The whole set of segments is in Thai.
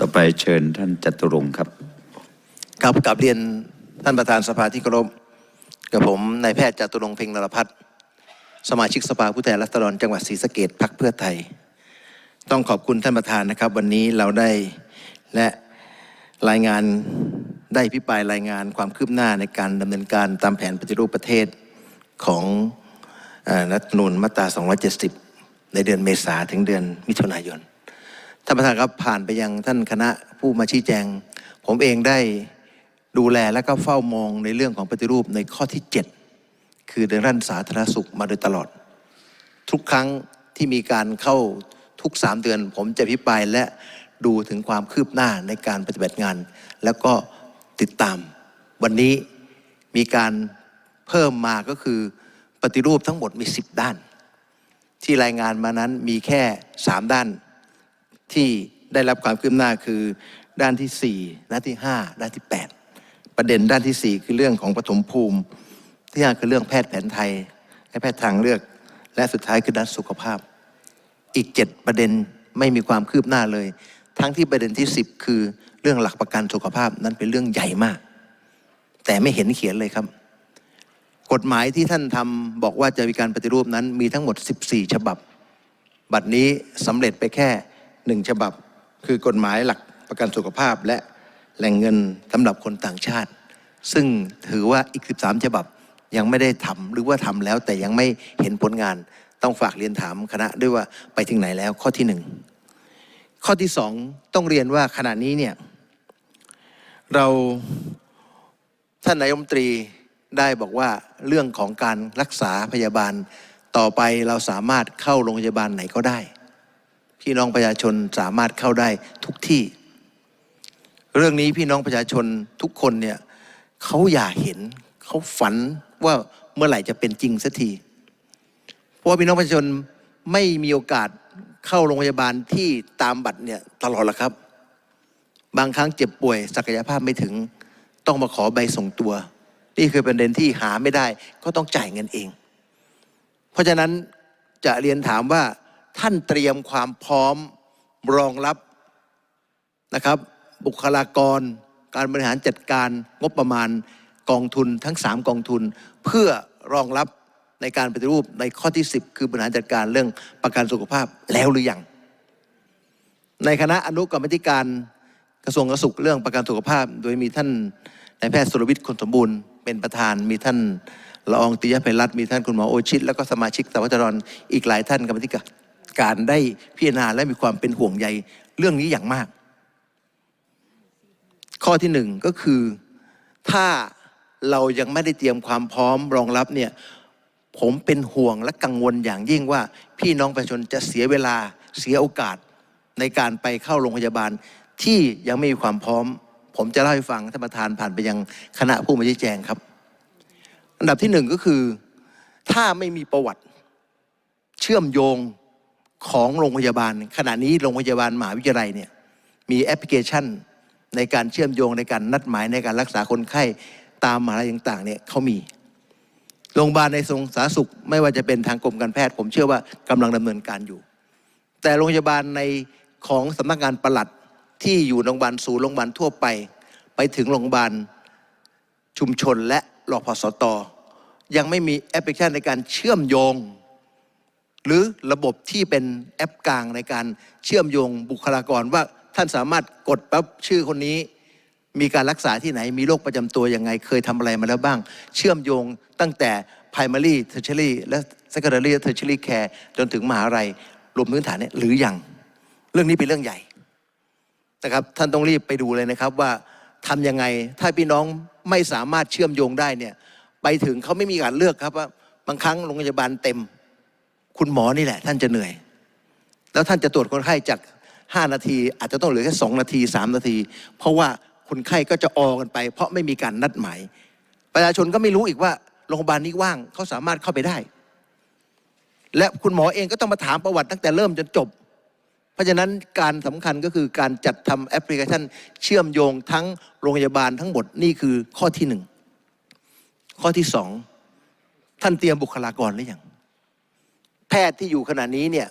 ต่อไปเชิญท่านจตุรงค์ครับครับกับเรียนท่านประธานสภาที่เคารพกับผมนายแพทย์จตุรงค์เพ็งนรพัฒน์สมาชิกสภาผู้แทนราษฎรจังหวัดศรีสะเกดพักเพื่อไทย ต้องขอบคุณท่านประธานนะครับ วันนี้เราได้และรายงานได้พิปรายรายงานความคืบหน้าในการดำเนินการตามแผนปฏิรูปประเทศของรัฐมนูญมาตรา 270 ในเดือนเมษาถึงเดือนมิถุนายน ท่านประธานครับผ่านไปยังท่านคณะผู้มาชี้แจง ผมเองได้ดูแลและก็เฝ้ามองในเรื่องของปฏิรูปในข้อที่ 7 คือในด้านสาธารณสุขมาโดยตลอด ทุกครั้งที่มีการเข้าทุก 3 เดือน ผมจะพิปรายและดูถึงความคืบหน้าในการปฏิบัติงาน แล้วก็ติดตาม วันนี้มีการเพิ่มมาก็คือปฏิรูปทั้งหมดมี 10 ด้าน ที่รายงานมานั้นมีแค่ 3 ด้าน ที่ได้รับความคืบหน้าคือด้านที่ 4 ด้านที่ 5 ด้านที่ 8 ประเด็นด้านที่ 4 คือเรื่องของปฐมภูมิ ที่5คือเรื่องแพทย์แผนไทยและแพทย์ทางเลือก และสุดท้ายคือด้านสุขภาพ อีก 7 ประเด็นไม่มีความคืบหน้าเลย ทั้งที่ประเด็นที่ 10 คือเรื่องหลักประกันสุขภาพนั้นเป็นเรื่องใหญ่มาก แต่ไม่เห็นเขียนเลยครับ กฎหมายที่ท่านทำบอกว่าจะมีการปฏิรูปนั้นมีทั้งหมด 14 ฉบับ บัดนี้สำเร็จไปแค่ หนึ่งฉบับ คือกฎหมายหลักประกันสุขภาพและแหล่งเงินสำหรับคนต่างชาติ ซึ่งถือว่าอีก 13 ฉบับยังไม่ได้ทำหรือว่าทำแล้วแต่ยังไม่เห็นผลงาน ต้องฝากเรียนถามคณะด้วยว่าไปถึงไหนแล้วข้อที่หนึ่งข้อที่สองต้องเรียนว่าขณะนี้เนี่ยเราท่านนายกรัฐมนตรีได้บอกว่าเรื่องของการรักษาพยาบาล ต่อไปเราสามารถเข้าโรงพยาบาลไหนก็ได้ พี่น้องประชาชนสามารถเข้าได้ทุกที่ เรื่องนี้พี่น้องประชาชนทุกคนเนี่ยเขาอยากเห็นเขาฝันว่าเมื่อไหร่จะเป็นจริงสักที เพราะว่าพี่น้องประชาชนไม่มีโอกาสเข้าโรงพยาบาลที่ตามบัตรเนี่ยตลอดละครับ บางครั้งเจ็บป่วย ศักยภาพไม่ถึง ต้องมาขอใบส่งตัว นี่คือประเด็นที่หาไม่ได้ก็ต้องจ่ายเงินเอง เพราะฉะนั้นจะเรียนถามว่า ท่านเตรียมความพร้อมรองรับนะครับ บุคลากร การบริหารจัดการงบประมาณกองทุนทั้ง 3 กองทุน เพื่อรองรับในการปฏิรูปในข้อที่ 10 คือบริหารจัดการเรื่องประกันสุขภาพแล้วหรือยังในคณะอนุกรรมธิการกระทรวงกสุขเรื่องประกันสุขภาพ โดยมีท่านนายแพทย์สุรวิทย์คนสมบูรณ์เป็นประธาน มีท่านละอองติยะไพรัตน์มีท่านคุณหมอโอชิต แล้วก็สมาชิกสภาจรอีกหลายท่านกรรมธิการ การได้พิจารณาและมีความเป็นห่วงใยเรื่องนี้อย่างมาก ข้อที่หนึ่งก็คือถ้าเรายังไม่ได้เตรียมความพร้อมรองรับเนี่ยผมเป็นห่วงและกังวลอย่างยิ่งว่า พี่น้องประชาชนจะเสียเวลาเสียโอกาสในการไปเข้าโรงพยาบาลที่ยังไม่มีความพร้อม ผมจะเล่าให้ฟังท่านประธานผ่านไปยังคณะผู้มาชี้แจงครับ อันดับที่หนึ่งก็คือ ถ้าไม่มีประวัติ เชื่อมโยง ของโรงพยาบาล ขณะนี้โรงพยาบาลมหาวิทยาลัยเนี่ยมีแอปพลิเคชันในการเชื่อมโยงในการนัดหมายในการรักษาคนไข้ตามมหาลัยต่างๆเนี่ยเขามีโรงพยาบาลในทรงสาธารณสุข ไม่ว่าจะเป็นทางกรมการแพทย์ ผมเชื่อว่ากำลังดำเนินการอยู่ แต่โรงพยาบาลในของสำนักงานปลัดที่อยู่โรงพยาบาลศูนย์โรงพยาบาลทั่วไป ไปถึงโรงพยาบาลชุมชนและรพสตยังไม่มีแอปพลิเคชันในการเชื่อมโยง หรือระบบที่เป็นแอปกลางในการเชื่อมโยงบุคลากรว่าท่านสามารถกดปั๊บชื่อคนนี้ มีการรักษาที่ไหนมีโรคประจำตัวยังไง เคยทำอะไรมาแล้วบ้าง เชื่อมโยงตั้งแต่ primary tertiary และ secondary tertiary care จนถึงมหาลัยรวมพื้นฐานเนี่ยหรือยังเรื่องนี้เป็นเรื่องใหญ่นะครับท่านต้องรีบไปดูเลยนะครับว่าทำยังไงถ้าพี่น้องไม่สามารถเชื่อมโยงได้เนี่ยไปถึงเขาไม่มีการเลือกครับว่าบางครั้งโรงพยาบาลเต็ม คุณหมอนี่แหละ ท่านจะเหนื่อย แล้วท่านจะตรวจคนไข้จาก 5 นาที อาจจะต้องเหลือแค่2นาที 3 นาที เพราะว่าคนไข้ก็จะออกันไป เพราะไม่มีการนัดหมายประชาชนก็ไม่รู้อีกว่าโรงพยาบาลนี้ว่างเขาสามารถเข้าไปได้ และคุณหมอเองก็ต้องมาถามประวัติตั้งแต่เริ่มจนจบ เพราะฉะนั้นการสำคัญก็คือการจัดทำแอปพลิเคชัน เชื่อมโยงทั้งโรงพยาบาลทั้งหมดนี่คือข้อที่หนึ่งข้อที่สองท่านเตรียมบุคลากรหรือยัง แพทย์ที่อยู่ขณะนี้เนี่ย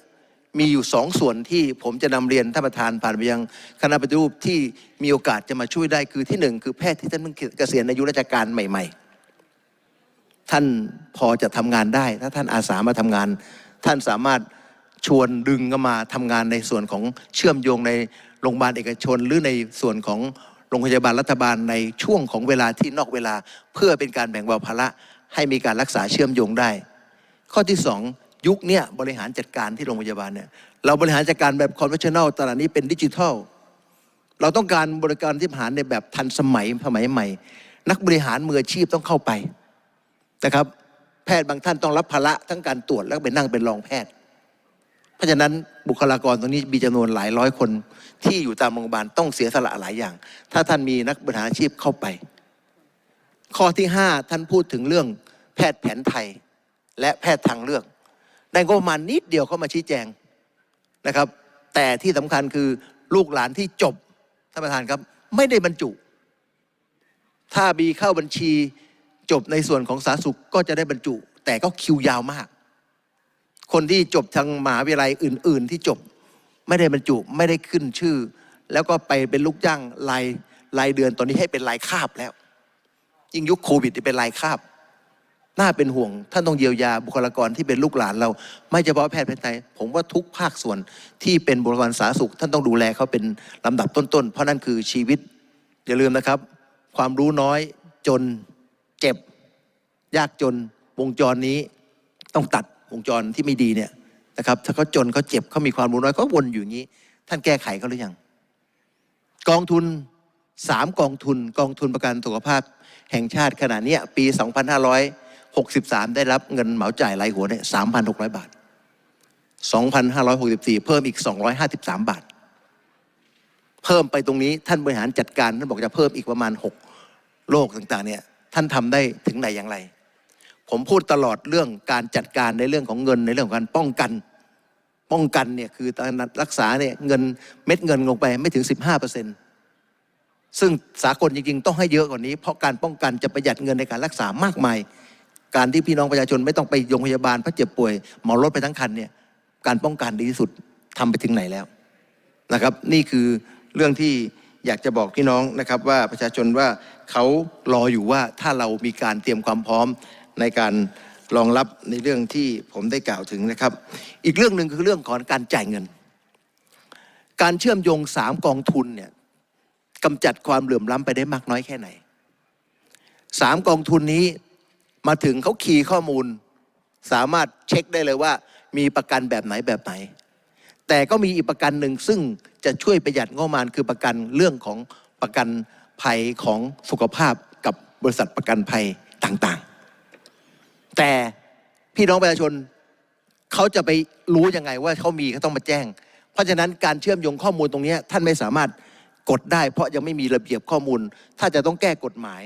มีอยู่สองส่วนที่ผมจะนำเรียนท่านประธานผ่านไปยังคณะปฏิรูปที่มีโอกาสจะมาช่วยได้คือที่หนึ่งคือแพทย์ที่ท่านเพิ่งเกษียณอายุราชการใหม่ ๆ ท่านพอจะทำงานได้ ถ้าท่านอาสามาทำงาน ท่านสามารถชวนดึงก็มาทำงานในส่วนของเชื่อมโยงในโรงพยาบาลเอกชน หรือในส่วนของโรงพยาบาลรัฐบาลในช่วงของเวลาที่นอกเวลา เพื่อเป็นการแบ่งเบาภาระให้มีการรักษาเชื่อมโยงได้ ข้อที่สอง ยุคเนี้ยบริหารจัดการที่โรงพยาบาลเนี่ยเราบริหารจัดการแบบคอนเวนชั่นแนลตลาดนี้เป็นดิจิทัล เราต้องการบริการที่บริหารในแบบทันสมัยสมัยใหม่ นักบริหารมืออาชีพต้องเข้าไปนะครับ แพทย์บางท่านต้องรับภาระทั้งการตรวจแล้วก็ไปนั่งเป็นรองแพทย์ เพราะฉะนั้นบุคลากรตรงนี้มีจำนวนหลายร้อยคนที่อยู่ตามโรงพยาบาลต้องเสียสละหลายอย่าง ถ้าท่านมีนักบริหารอาชีพเข้าไป ข้อที่ห้าท่านพูดถึงเรื่องแพทย์แผนไทย และแพทย์ทางเลือก ได้งบประมาณนิดเดียวเข้ามาชี้แจงนะครับ แต่ที่สำคัญคือลูกหลานที่จบท่านประธานครับ ไม่ได้บรรจุ ถ้ามีเข้าบัญชีจบในส่วนของสาธารณสุขก็จะได้บรรจุ แต่ก็คิวยาวมาก คนที่จบทางมหาวิทยาลัยอื่น ๆ ที่จบไม่ได้บรรจุไม่ได้ขึ้นชื่อ แล้วก็ไปเป็นลูกจ้างรายรายเดือนตอนนี้ให้เป็นรายคาบแล้ว ยิ่งยุคโควิดนี่เป็นรายคาบ น่าเป็นห่วง ท่านต้องเยียวยาบุคลากรที่เป็นลูกหลานเรา ไม่เฉพาะแพทย์แผนไทยผมว่าทุกภาคส่วนที่เป็นบุคลากรสาธารณสุข ท่านต้องดูแลเขาเป็นลำดับต้นๆ เพราะนั่นคือชีวิต อย่าลืมนะครับ ความรู้น้อยจนเจ็บ ยากจนวงจรนี้ ต้องตัดวงจรที่ไม่ดีเนี่ยนะครับ ถ้าเขาจนเขาเจ็บเขามีความรู้น้อยเขาวนอยู่อย่างนี้ ท่านแก้ไขเขาหรือยังกองทุนสามกองทุน กองทุนประกันสุขภาพ แห่งชาติขณะนี้ปี 2500 63 ได้รับเงินเหมาจ่ายรายหัวเนี่ย3,600 บาท 2,564 เพิ่มอีก 253 บาท เพิ่มไปตรงนี้ท่านบริหารจัดการท่านบอกจะเพิ่มอีกประมาณ 6 โลกต่างๆเนี่ยท่านทำได้ถึงไหนอย่างไร ผมพูดตลอดเรื่องการจัดการในเรื่องของเงินในเรื่องของการป้องกัน ป้องกันเนี่ยคือรักษาเนี่ยเงินเม็ดเงินลงไปไม่ถึง 15%เซึ่งสากลจริงๆ ต้องให้เยอะกว่านี้ เพราะการป้องกันจะประหยัดเงินในการรักษามากมาย การที่พี่น้องประชาชนไม่ต้องไปโรงพยาบาลเพราะเจ็บป่วยเหมารถไปทั้งคันเนี่ยการป้องกันดีที่สุดทำไปถึงไหนแล้วนะครับ นี่คือเรื่องที่อยากจะบอกพี่น้องนะครับว่าประชาชนว่าเขารออยู่ว่าถ้าเรามีการเตรียมความพร้อมในการรองรับในเรื่องที่ผมได้กล่าวถึงนะครับ อีกเรื่องหนึ่งคือเรื่องของการจ่ายเงิน การเชื่อมโยงสามกองทุนเนี่ยกำจัดความเหลื่อมล้ำไปได้มากน้อยแค่ไหนสามกองทุนนี้ มาถึงเขาคีย์ข้อมูล สามารถเช็คได้เลยว่า มีประกันแบบไหนแบบไหน แต่ก็มีอีกประกันหนึ่งซึ่งจะช่วยประหยัดงบประมาณคือประกันเรื่องของประกันภัยของสุขภาพกับบริษัทประกันภัยต่างๆ แต่พี่น้องประชาชนเขาจะไปรู้ยังไงว่าเขามีเขาต้องมาแจ้ง เพราะฉะนั้นการเชื่อมโยงข้อมูลตรงนี้ท่านไม่สามารถกดได้ เพราะยังไม่มีระเบียบข้อมูล ถ้าจะต้องแก้กฎหมาย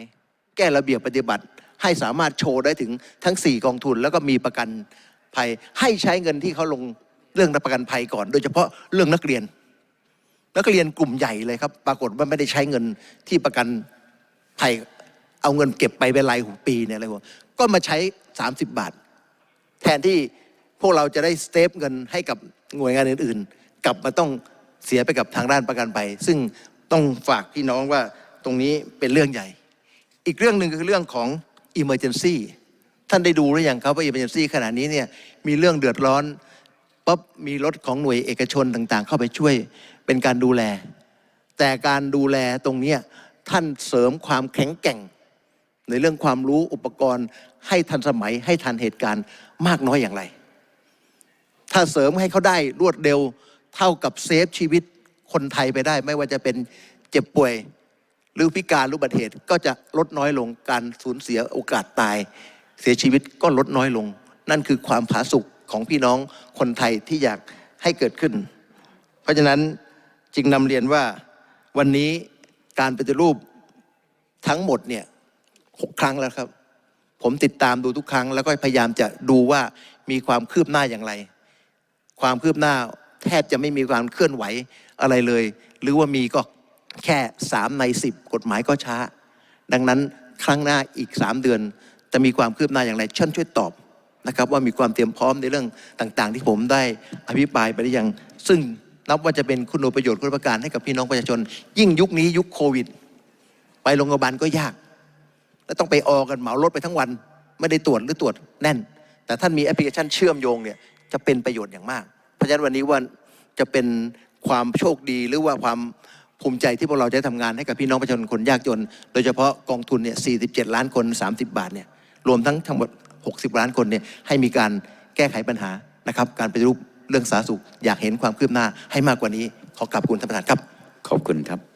แก้ระเบียบปฏิบัติ ให้สามารถโชว์ได้ถึงทั้ง 4 กองทุน แล้วก็มีประกันภัยให้ใช้เงินที่เขาลงเรื่องประกันภัยก่อน โดยเฉพาะเรื่องนักเรียน นักเรียนกลุ่มใหญ่เลยครับ ปรากฏว่าไม่ได้ใช้เงินที่ประกันภัยเอาเงินเก็บไปเป็นรายปีเนี่ยอะไรพวกก็มาใช้ 30 บาท แทนที่พวกเราจะได้สเตฟเงินให้กับหน่วยงานอื่น ๆ กลับมาต้องเสียไปกับทางด้านประกันภัยซึ่งต้องฝากพี่น้องว่าตรงนี้เป็นเรื่องใหญ่ อีกเรื่องหนึ่งคือเรื่องของ Emergency ท่านได้ดูหรือยังครับว่า Emergency ขณะนี้เนี่ยมีเรื่องเดือดร้อนปั๊บมีรถของหน่วยเอกชนต่างๆ เข้าไปช่วยเป็นการดูแล แต่การดูแลตรงนี้ท่านเสริมความแข็งแกร่ง ในเรื่องความรู้อุปกรณ์ให้ทันสมัยให้ทันเหตุการณ์มากน้อยอย่างไร ถ้าเสริมให้เขาได้รวดเร็วเท่ากับเซฟชีวิตคนไทยไปได้ ไม่ว่าจะเป็นเจ็บป่วย หรือพิการหรืออุบัติเหตุก็จะลดน้อยลงการสูญเสียโอกาสตาย เสียชีวิตก็ลดน้อยลง นั่นคือความผาสุกของพี่น้องคนไทยที่อยากให้เกิดขึ้น เพราะฉะนั้นจึงนำเรียนว่าวันนี้การปฏิรูปทั้งหมดเนี่ยหกครั้งแล้วครับ ผมติดตามดูทุกครั้ง แล้วก็พยายามจะดูว่ามีความคืบหน้าอย่างไร ความคืบหน้าแทบจะไม่มีความเคลื่อนไหวอะไรเลย หรือว่ามีก็ แค่สามในสิบกฎหมายก็ช้า ดังนั้นครั้งหน้าอีกสามเดือน จะมีความคืบหน้าอย่างไรช่านช่วยตอบนะครับว่ามีความเตรียมพร้อมในเรื่องต่างๆ ที่ผมได้อภิปรายไปหรือยัง ซึ่งนับว่าจะเป็นคุณประโยชน์คุณประการให้กับพี่น้องประชาชน ยิ่งยุคนี้ยุคโควิด ไปโรงพยาบาลก็ยาก แล้วต้องไปออกันเหมารถไปทั้งวัน ไม่ได้ตรวจหรือตรวจแน่น แต่ท่านมีแอปพลิเคชันเชื่อมโยงเนี่ยจะเป็นประโยชน์อย่างมาก เพราะฉะนั้นวันนี้ว่าจะเป็นความโชคดีหรือว่าความ ภูมิใจที่พวกเราจะทำงานให้กับพี่น้องประชาชนคนยากจน โดยเฉพาะกองทุนเนี่ย 47 ล้านคน 30 บาทเนี่ยรวมทั้งทั้งหมด 60 ล้านคนเนี่ยให้มีการแก้ไขปัญหานะครับการปฏิรูปเรื่องสาธารณสุขอยากเห็นความคืบหน้าให้มากกว่านี้ขอกลับคุณท่านประธานครับ ขอบคุณครับ